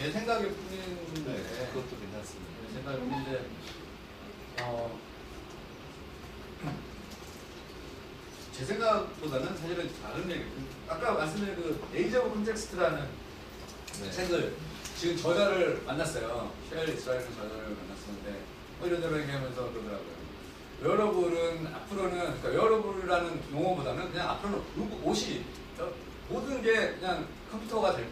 제 생각일 뿐인데 네, 그것도 괜찮습니다. 제 생각일 뿐인데 어, 제 생각보다는 사실은 다른 얘기 아까 말씀드린 그 에이즈 오브 콘텍스트라는 네. 책을 지금 저자를 만났어요. 쉘 이스라엘 저자를 만났었는데 뭐 이런저런 얘기하면서 그러더라고요. 웨어러블은 앞으로는 그러니까 웨어러블이라는 용어보다는 그냥 앞으로는 루- 옷이 어, 모든 게 그냥 컴퓨터가 될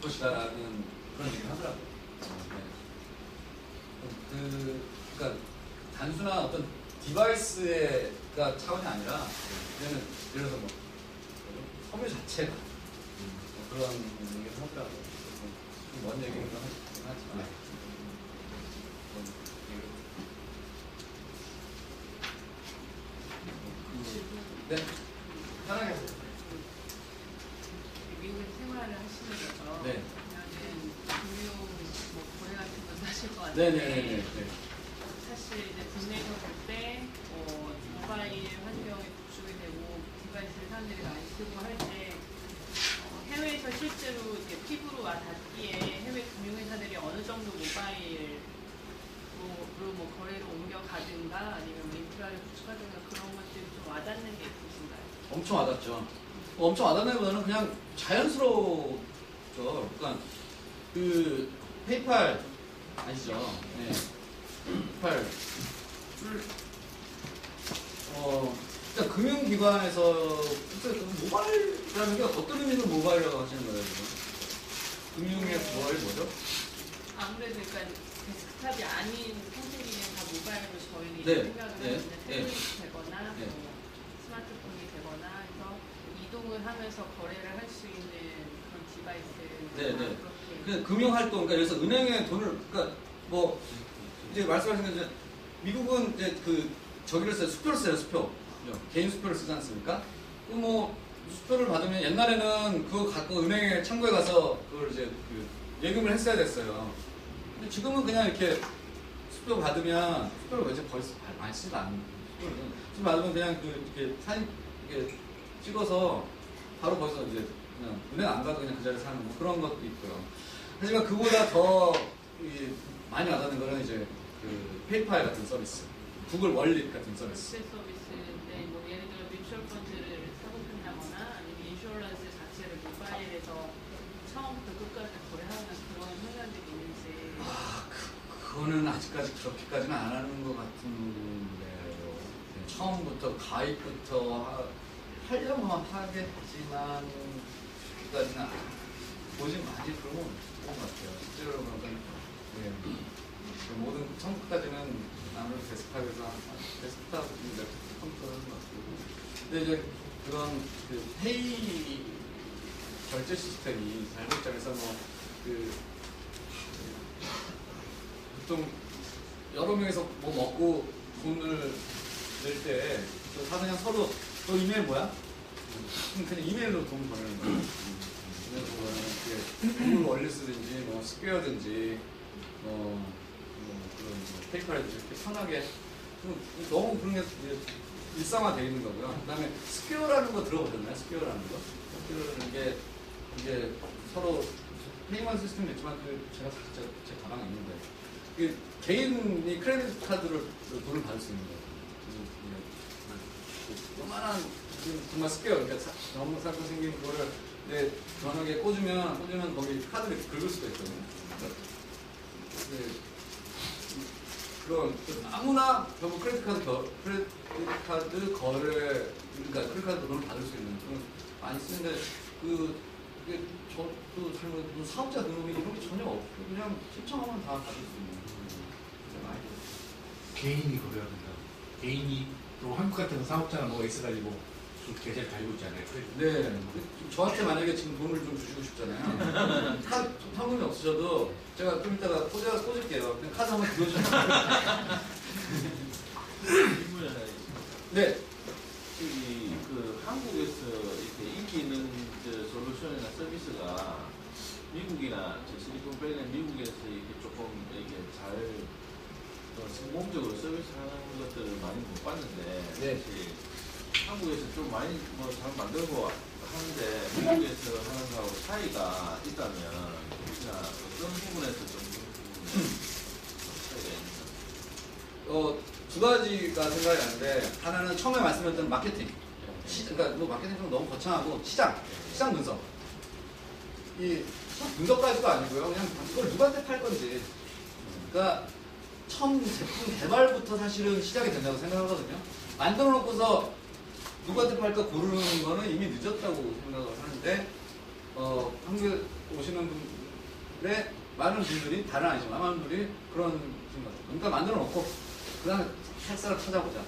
것이다라는 그런 얘기를 하더라고요. 네. 그 그러니까 단순한 어떤 디바이스가 차원이 아니라 얘는 예를 들어서 뭐 섬유 자체가 뭐 그런 얘기를 하더라고요. 좀먼 좀 하긴 하지만 얘기를 네 편하게 하세요. 미국에 생활을 거죠. 네. 그러면은 금융 뭐 거래 같은 건 사실 것 네, 같은데 네네네네. 네. 사실 이제 국내에서 볼때 어, 모바일 환경에 구축이 되고 디바이스를 사람들이 많이 쓰고 할때 어, 해외에서 실제로 이제 피부로 와 닿기에 해외 금융회사들이 어느 정도 모바일로 뭐 거래를 옮겨가든가 아니면 뭐 인프라를 구축하든가 그런 것들이 좀 와닿는 게 있으신가요? 엄청 와닿죠. 어, 엄청 와닿는보다는 그냥 자연스러웠죠. 그러니까 그 페이팔 아시죠? 네. 페이팔 어 그러니까 금융기관에서 그 모바일이라는 게 어떤 의미로 모바일이라고 하시는 거예요 지금? 금융의 모바일 뭐죠? 아무래도 그러니까 데스크탑이 아닌 선생님은 다 모바일로 저희는 네, 생각을 네, 하는데 네. 태블릿이 되거나 네. 뭐 스마트폰이 되거나 해서 이동을 하면서 거래를 할 수 있는 디바이스 네, 네. 그렇게 그 금융 활동, 그러니까 그래서 은행에 돈을, 그러니까 뭐 이제 말씀하신 건 미국은 이제 그 저기를 써요, 수표를 써요, 수표. 그죠? 개인 수표를 쓰지 않습니까? 그뭐 수표를 받으면 옛날에는 그거 갖고 은행에 창구에 가서 그걸 이제 그 예금을 했어야 됐어요. 근데 지금은 그냥 이렇게 수표 받으면 수표를 이제 쓰- 많이 쓰지 않는 수표를 수표 받으면 그냥 그 이렇게 사진 이렇게 찍어서 바로 거기서 이제 그냥 은행 안 가도 그냥 그 자리에 사는 뭐 그런 것도 있고요. 하지만 그보다 더 이, 많이 와닿는 거는 이제 그 페이팔 같은 서비스, 구글 월릿 같은 서비스. 서비스인데 뭐 예를 들어 뮤추얼 펀드를 사고 판다거나 아니면 인슈어런스 자체를 모바일에서 처음부터 끝까지 거래하는 그런 현상들이 있는지 아, 그, 그거는 아직까지 그렇게까지는 안 하는 것 같은데요. 네, 처음부터 가입부터 하, 하려면 하겠지만 그까지는 보진 많이 없는 것 같아요. 실제로 그러니까 네, 그 모든 처음부터까지는 아무래도 데스크탑에서 한- 데스크탑 랩탑 컴퓨터를 같고 근데 이제 그런 그 페이 결제 시스템이 잘못 입장에서 뭐그 보통 여러 명이서 뭐 먹고 돈을 낼때다 그냥 서로 너 이메일 뭐야? 그냥 이메일로 돈 보내는 거야. 이메일로 보내는 게 구글 월리스든지 뭐 스퀘어든지 뭐, 뭐 그런 뭐 페이팔든지 이렇게 편하게 좀 너무 그런 게 일상화되어 있는 거고요. 그 다음에 스퀘어라는 거 들어보셨나요? 스퀘어라는 거? 스퀘어라는 게 이게 서로 페이먼트 시스템이 있지만 그 제가 제, 제 가방에 있는데 그 개인이 크레딧 카드를 돈을 받을 수 있는 거예요. 그래서 그 요만한 정말 스퀘어 그러니까 사- 너무 싸고 생긴 거를 내 전화기에 꽂으면 꽂으면 거기 카드를 긁을 수가 있거든요. 그런 그 아무나 결국 크레딧 카드 거, 크레딧 카드 거래 그러니까 크레딧 카드 돈을 받을 수 있는 그런 많이 쓰는데 그 이게 저도 잘 모르겠는데 사업자 등록이 이런 게 전혀 없고 그냥 신청하면 다 받을 수 있는 그런 많이 개인이 거래합니다. 개인이 또 한국 같은 사업자나 뭐 있어가지고 그 계좌를 달고 있잖아요. 네. 저한테 만약에 지금 돈을 좀 주시고 싶잖아요. 카드 현금이 없으셔도 제가 좀 이따가 꽂아, 꽂을게요. 그냥 카드 한번 들어주세요. 질문 하나 있습니다. 네. 저기 그 한국에서 이렇게 인기 있는 저 솔루션이나 서비스가 미국이나 저 실리콘밸리 미국에서 이렇게 조금 이게 잘 어, 성공적으로 서비스하는 것들을 많이 못 봤는데 네. 사실 한국에서 좀 많이 뭐 잘 만들고 하는데 미국에서 하는 거하고 차이가 있다면 혹시나 어떤 부분에서 좀 차이가 있는지. 어, 두 가지가 생각이 나는데 하나는 처음에 말씀드렸던 마케팅. 시, 그러니까 뭐 마케팅 좀 너무 거창하고 시장 시장 분석. 이 분석까지도 아니고요. 그냥 그걸 누구한테 팔 건지. 그러니까 처음 제품 개발부터 사실은 시작이 된다고 생각하거든요. 만들어 놓고서 누구한테 팔까 고르는 거는 이미 늦었다고 생각을 하는데 어, 한국에 오시는 분들의 많은 분들이 다른 아니지만 많은 분들이 그런 생각. 그러니까 만들어 놓고 그다음에 살 사람 찾아보자.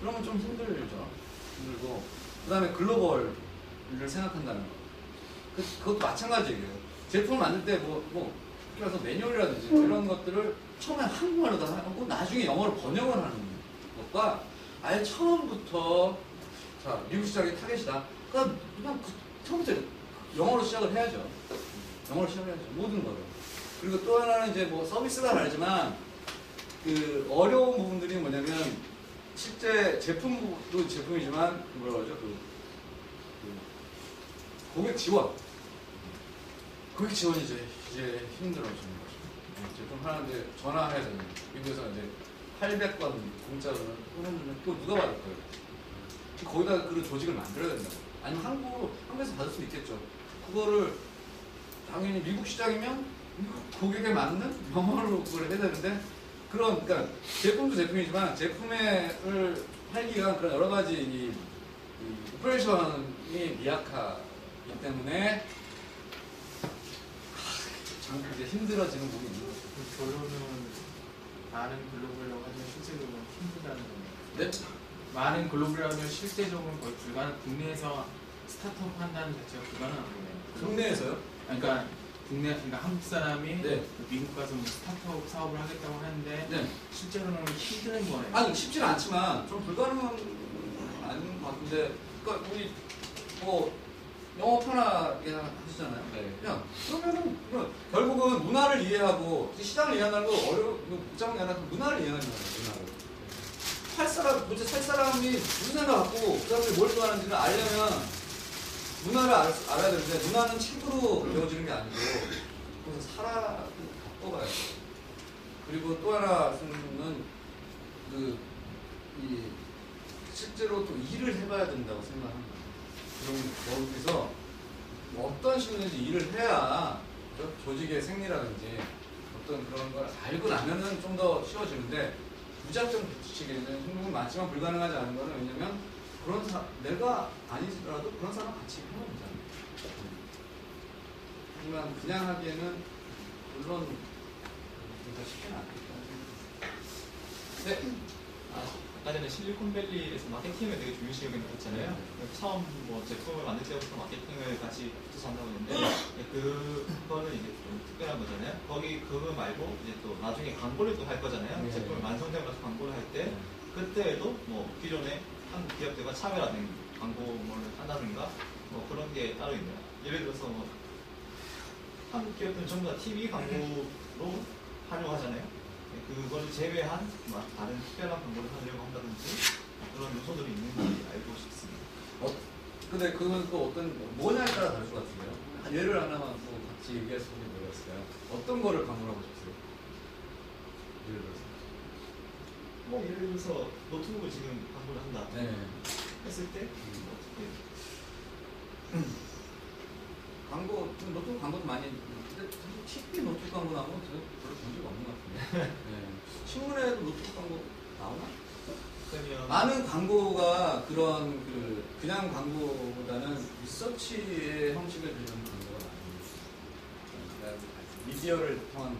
그러면 좀 힘들죠. 힘들고 그 다음에 글로벌을 생각한다는 거. 그, 그것도 마찬가지예요. 제품을 만들 때 뭐, 뭐, 그래서 매뉴얼이라든지 이런 것들을 처음에 한국말로 다 하고 나중에 영어로 번역을 하는 것과 아예 처음부터 자, 미국 시장이 타겟이다. 그럼 그냥 그, 처음부터 영어로 시작을 해야죠. 영어로 시작을 해야죠. 모든 거를. 그리고 또 하나는 이제 뭐 서비스가 다르지만 그 어려운 부분들이 뭐냐면 실제 제품도 제품이지만 그 뭐라 그러죠? 그, 그 고객 지원. 고객 지원이 이제 이제 힘들어지는 거죠. 네, 제품 하나 이제 전화해야 되는 미국에서 이제 800건 공짜로 보내주면 또 누가 받을 거예요? 거기다 그런 조직을 만들어야 된다고. 아니면 한국 한국에서 받을 수 있겠죠. 그거를 당연히 미국 시장이면 미국 고객에 맞는 영어로 그걸 해야 되는데 그런 그러니까 제품도 제품이지만 제품을 팔기가 그런 여러 가지 이, 이 오퍼레이션이 미약하기 때문에 하, 참 이제 힘들어지는 부분이 있는 거죠. 그 결론은 많은 글로벌이라고 하지만 실제로는 힘들다는 겁니다. 네? 많은 글로벌이라고 하면 실제적으로는 거의 불가능, 국내에서 스타트업 한다는 자체가 불가능한 거예요. 국내에서요? 그러니까 국내, 그러니까 한국 사람이 네. 미국 가서 뭐 스타트업 사업을 하겠다고 하는데 네. 실제로는 힘든 거예요. 아니 쉽지는 않지만 좀 불가능한 아닌 것 같은데 그러니까 우리 뭐 영어 편하게 하시잖아요. 네. 그냥 그러면은 그냥 결국은 문화를 이해하고 시장을 이해한다는 거 어려워 복잡한 게 아니라 그 문화를 이해하는 거예요. 문화를. 살 사람 도대체 살 사람이 무슨 생각 갖고 그 사람들이 뭘 좋아하는지를 알려면 문화를 알, 수- 알아야 되는데 문화는 책으로 배워지는 게 아니고 그래서 살아 겪어가야 돼. 그리고 또 하나는 그, 이, 실제로 또 일을 해봐야 된다고 생각합니다. 그럼 거기서 어떤 식으로든지 일을 해야? 조직의 생리라든지 어떤 그런 걸 알고 나면은 좀 더 쉬워지는데 무작정 붙이기에는 힘든 많지만 불가능하지 않은 거는 왜냐면 그런 사, 내가 아니더라도 그런 사람 같이 하면 되잖아요. 하지만 그냥 하기에는 물론 그렇게 쉽지는 않겠다. 네. 아, 아까 전에 실리콘밸리에서 마케팅을 되게 중요시 여기는 했잖아요. 처음 뭐 제품을 만들 때부터 마케팅을 같이 붙여서 한다고 했는데 네, 그거는 이제 좀 특별한 거잖아요. 거기 그거 말고 이제 또 나중에 광고를 또 할 거잖아요. 네. 제품을 완성되고 나서 광고를 할 때 그때에도 뭐 기존에 한국 기업들과 차별화된 광고를 한다든가 뭐 그런 게 따로 있나요? 예를 들어서 뭐 한국 기업들은 전부 다 TV 광고로 활용하잖아요. 네, 그걸 제외한 뭐 다른 특별한 광고를 하려고 한다든지 그런 요소들이 있는지 알고 싶습니다. 어, 근데 그건 또 어떤 뭐냐에 따라 다를 것 같은데요. 예를 하나만 또 같이 얘기할 수 있는 게 뭐였어요? 어떤 거를 강조하고 싶으세요? 예를 들어서. 뭐 예를 들어서 노트북을 지금 광고를 한다 네. 했을 때 어떻게 광고, 좀 노트북 광고도 많이 근데 TV 노트북 광고 나오면 저 별로 본 적이 없는 것 같은데. 네. 신문에도 노트북 광고 나오나? 그러면 많은 광고가 그런 그 그냥 광고보다는 리서치의 형식을 띠는 광고가 많이 그러니까 미디어를 통한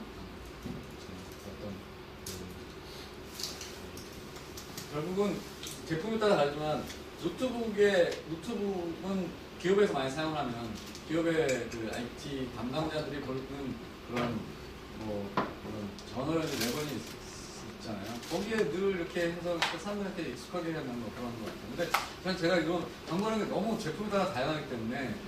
어떤 그 결국은 제품에 따라 다르지만 노트북에 노트북은 기업에서 많이 사용을 하면 기업의 그 IT 담당자들이 벌는 그런 뭐 그런 레벨이 있- 있잖아요. 거기에 늘 이렇게 해서 사람들한테 익숙하게 하는 뭐 그런 거 같아요. 근데 그냥 제가 이거 광고하는 게 너무 제품에 따라 다양하기 때문에